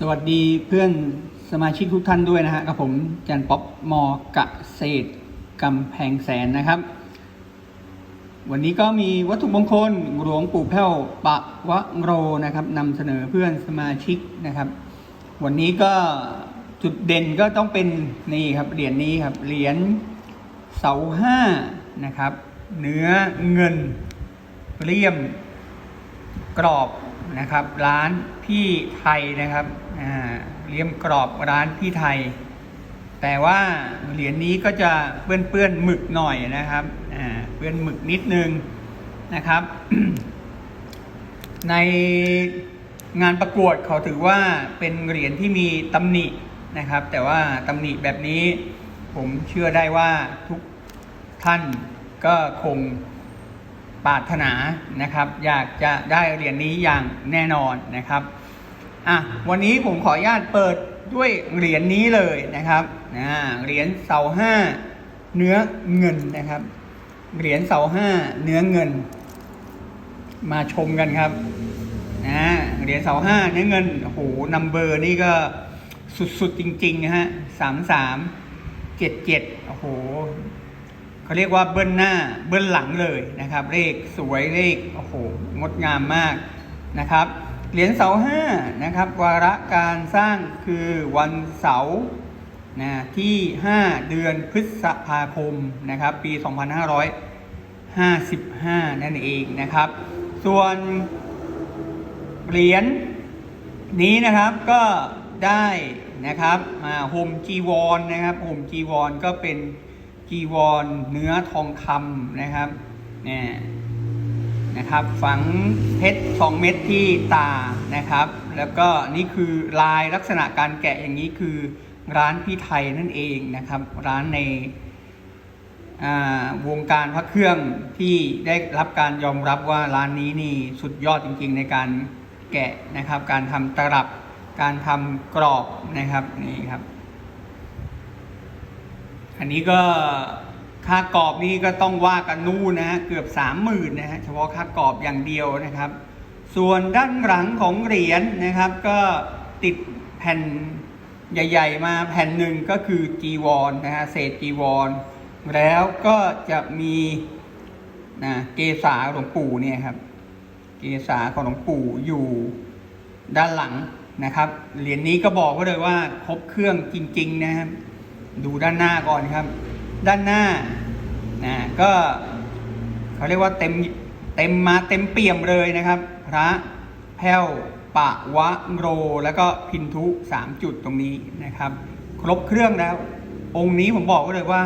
สวัสดีเพื่อนสมาชิกทุกท่านด้วยนะฮะกับผมจันป๊อปมอกะเกษกำแพงแสนนะครับ วันนี้ก็มีวัตถุมงคลหลวงปู่แพ้วปะวะโรนะครับนำเสนอเพื่อนสมาชิกนะครับ วันนี้ก็จุดเด่นก็ต้องเป็นนี่ครับเหรียญนี้ครับเหรียญเสาห้านะครับ เนื้อเงินเลี่ยมกรอบนะครับ ร้านพี่ไทยนะครับ อ่าเลี่ยมกรอบร้านพี่ไทย แต่ว่าเหรียญนี้ก็จะเปื้อนเปื้อนๆหมึกหน่อยนะครับเปื้อนหมึกนิดนึงนะครับ ในงานประกวดเขาถือว่าเป็นเหรียญที่มีตำหนินะครับ แต่ว่าตำหนิแบบนี้ผมเชื่อได้ว่าทุกท่านก็คงปรารถนานะครับ อยากจะได้เหรียญนี้อย่างแน่นอนนะครับ อะวันนี้ผมขออนุญาตเปิดด้วยเหรียญนี้เลยนะครับนะเหรียญเสาห้าเนื้อเงินนะครับ เหรียญเสาห้าเนื้อเงิน มาชมกันครับนะเหรียญเสาห้าเนื้อเงินโอ้โหนัมเบอร์นี่ก็สุดๆจริงๆนะฮะสามสามเจ็ดเจ็ดโอ้โหเขาเรียกว่าเบิ้ลหน้าเบิ้ลหลังเลยนะครับ เลขสวยเลขโอ้โหงดงามมากนะครับ เหรียญเสาห้านะครับวาระการสร้างคือวันเสาร์นะที่ 5 เดือนพฤษภาคมนะครับปี 2555 นั่นเองนะครับ ส่วนเหรียญนี้นะครับก็ได้นะครับมาโฮมจีวรนะครับโฮมจีวรก็เป็นจีวรเนื้อทองคำนะครับเนี่ย นะครับ ฝังเพชรสองเม็ดที่ตานะครับ แล้วก็นี่คือลายลักษณะการแกะอย่างนี้คือร้านพี่ไทยนั่นเองนะครับ ร้านในวงการพระเครื่องที่ได้รับการยอมรับว่าร้านนี้นี่สุดยอดจริงๆในการแกะนะครับ การทำตลับการทำกรอบนะครับนี่ครับ อันนี้ก็ ค่ากรอบนี่ก็ต้องว่ากันนู่นนะฮะเกือบสามหมื่นนะฮะเฉพาะค่ากรอบอย่างเดียวนะครับ ส่วนด้านหลังของเหรียญนะครับ ก็ติดแผ่นใหญ่ ๆ มาแผ่นหนึ่งก็คือจีวรนะฮะเศษจีวร แล้วก็จะมีนะเกษาหลวงปู่เนี่ยครับ เกษาของหลวงปู่อยู่ด้านหลังนะครับเหรียญนี้ก็บอกไว้เลยว่าครบเครื่องจริง ๆ นะครับ ดูด้านหน้าก่อนครับ ด้านหน้านะก็เขาเรียกว่าเต็มเต็มมาเต็มเปี่ยมเลยนะครับ พระแพ้วปะวะโร แล้วก็พินทุสามจุดตรงนี้นะครับ ครบเครื่องแล้ว องค์นี้ผมบอกไว้เลยว่า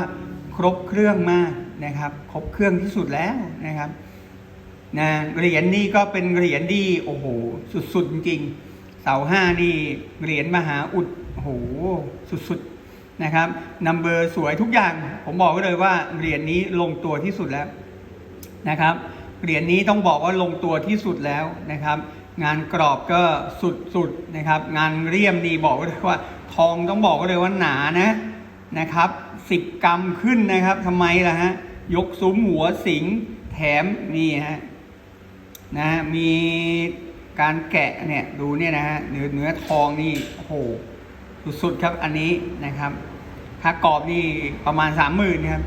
ครบเครื่องมากนะครับ ครบเครื่องที่สุดแล้วนะครับนะเหรียญนี่ก็เป็นเหรียญที่โอ้โหสุดๆจริงเสาห้านี่เหรียญมหาอุดโอ้โหสุดๆ นะครับนัมเบอร์สวยทุกอย่าง ผมบอกไว้เลยว่าเหรียญนี้ลงตัวที่สุดแล้วนะครับเหรียญนี้ต้องบอกว่าลงตัวที่สุดแล้วนะครับ งานกรอบก็สุดๆนะครับ งานเรียมนี่บอกไว้เลยว่า ทองต้องบอกไว้เลยว่าหนานะนะครับสิบกรัมขึ้นนะครับทำไมล่ะฮะยกซุ้มหัวสิงแถมนี่ฮะนะมีการแกะเนี่ยดูเนี่ยนะฮะเนื้อเนื้อทองนี่โอ้โหสุดๆครับอันนี้นะครับ ค่ากรอบนี่ประมาณสามหมื่นครับ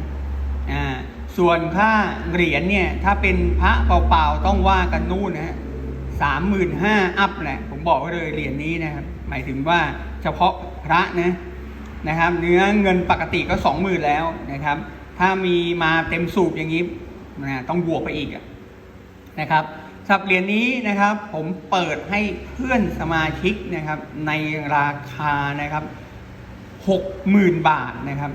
อ่าส่วนค่าเหรียญเนี่ยถ้าเป็นพระเปล่าๆต้องว่ากันนู่นนะฮะสามหมื่นห้าอัพแหละผมบอกไว้เลยเหรียญนี้นะครับ หมายถึงว่าเฉพาะพระนะนะครับ เนื้อเงินปกติก็สองหมื่นแล้วนะครับ ถ้ามีมาเต็มสูบอย่างนี้นะต้องบวกไปอีกนะครับสับเหรียญนี้นะครับผมเปิดให้เพื่อนสมาชิกนะครับในราคานะครับ หกหมื่นบาทนะครับ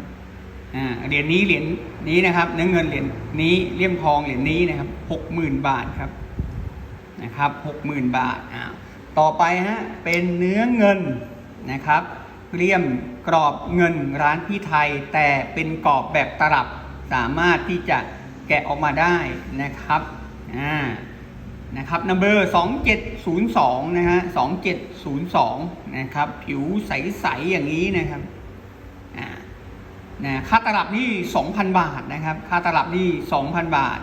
อ่าเหรียญนี้เหรียญนี้นะครับเนื้อเงินเหรียญนี้เลี่ยมทองเหรียญนี้นะครับหกหมื่นบาทครับนะครับหกหมื่นบาทอ่าต่อไปฮะเป็นเนื้อเงินนะครับเลี่ยมกรอบเงินร้านพี่ไทย แต่เป็นกรอบแบบตลับสามารถที่จะแกะออกมาได้นะครับอ่านะครับนัมเบอร์2702 นะฮะ 2702 นะครับ ผิวใส ๆ อย่างนี้นะครับ นะค่าตลับนี่ 2,000 บาทนะครับ ค่าตลับนี่ 2,000 บาท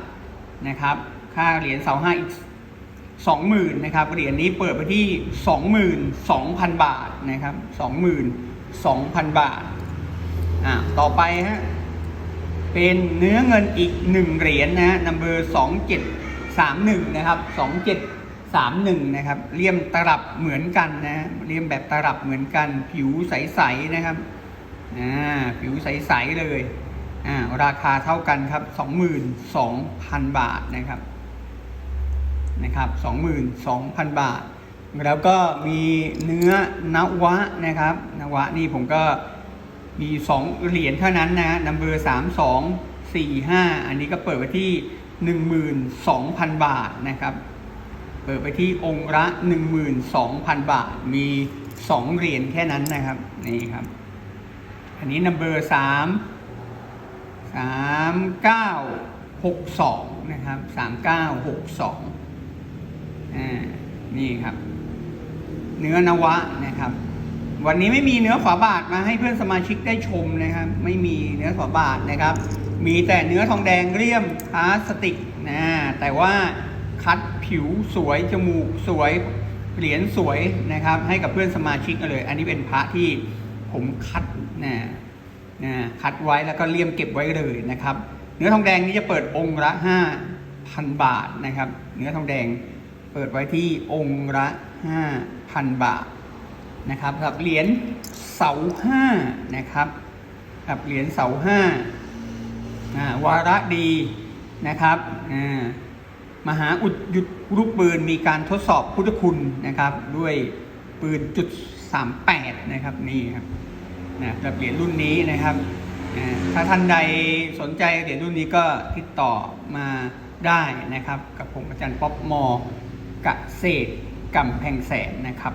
นะครับ ค่าเหรียญเสาห้าอีก20,000นะครับเหรียญนี้เปิดไปที่ 22,000 บาทนะครับ 22,000 บาทอ่าต่อไปฮะเป็นเนื้อเงินอีก 1 เหรียญนะฮะนัมเบอร์2731นะครับ2731นะครับเลี่ยมตลับเหมือนกันนะฮะเลี่ยมแบบตลับเหมือนกันผิวใสๆนะครับ อ่าผิวใส ๆ เลยอ่าราคาเท่ากันครับ 22,000 บาทนะครับนะครับ22,000 บาท แล้วก็มีเนื้อนวะนะครับนวะนี่ผมก็มี 2 เหรียญเท่านั้นนะนัมเบอร์3 2 4 5 อันนี้ก็เปิดไปที่ 12,000 บาทนะครับ เปิดไปที่องค์ละ12,000 บาท มี 2 เหรียญแค่นั้นนะครับ นี่ครับ อันนี้นัมเบอร์3สามเก้าหกสองนะครับสามเก้าหกสองอ่านี่ครับ เนื้อนวะนะครับ วันนี้ไม่มีเนื้อฝาบาทมาให้เพื่อนสมาชิกได้ชมนะครับ ไม่มีเนื้อฝาบาทนะครับ มีแต่เนื้อทองแดงเลี่ยมพลาสติกนะแต่ว่าคัดผิวสวย จมูกสวยเหรียญสวยนะครับ ให้กับเพื่อนสมาชิกกันเลย อันนี้เป็นพระที่ ผมคัดนะนะคัดไว้แล้วก็เลี่ยมเก็บไว้เลยนะครับ เนื้อทองแดงนี้จะเปิดองค์ละ5,000 บาทนะครับ เนื้อทองแดงเปิดไว้ที่องค์ละ5,000 บาทนะครับกับเหรียญเสาห้านะครับกับเหรียญเสาห้าอ่าวาระดีนะครับอ่ามหาอุดหยุดลูกปืนมีการทดสอบพุทธคุณนะครับ ด้วยปืนจุด 38 นะครับนี่ครับนะครับเหรียญรุ่นนี้นะครับถ้าท่านใดสนใจเหรียญรุ่นนี้ก็ติดต่อมาได้นะครับ กับผมอาจารย์ป๊อปมอกเกษตรกำแพงแสนนะครับ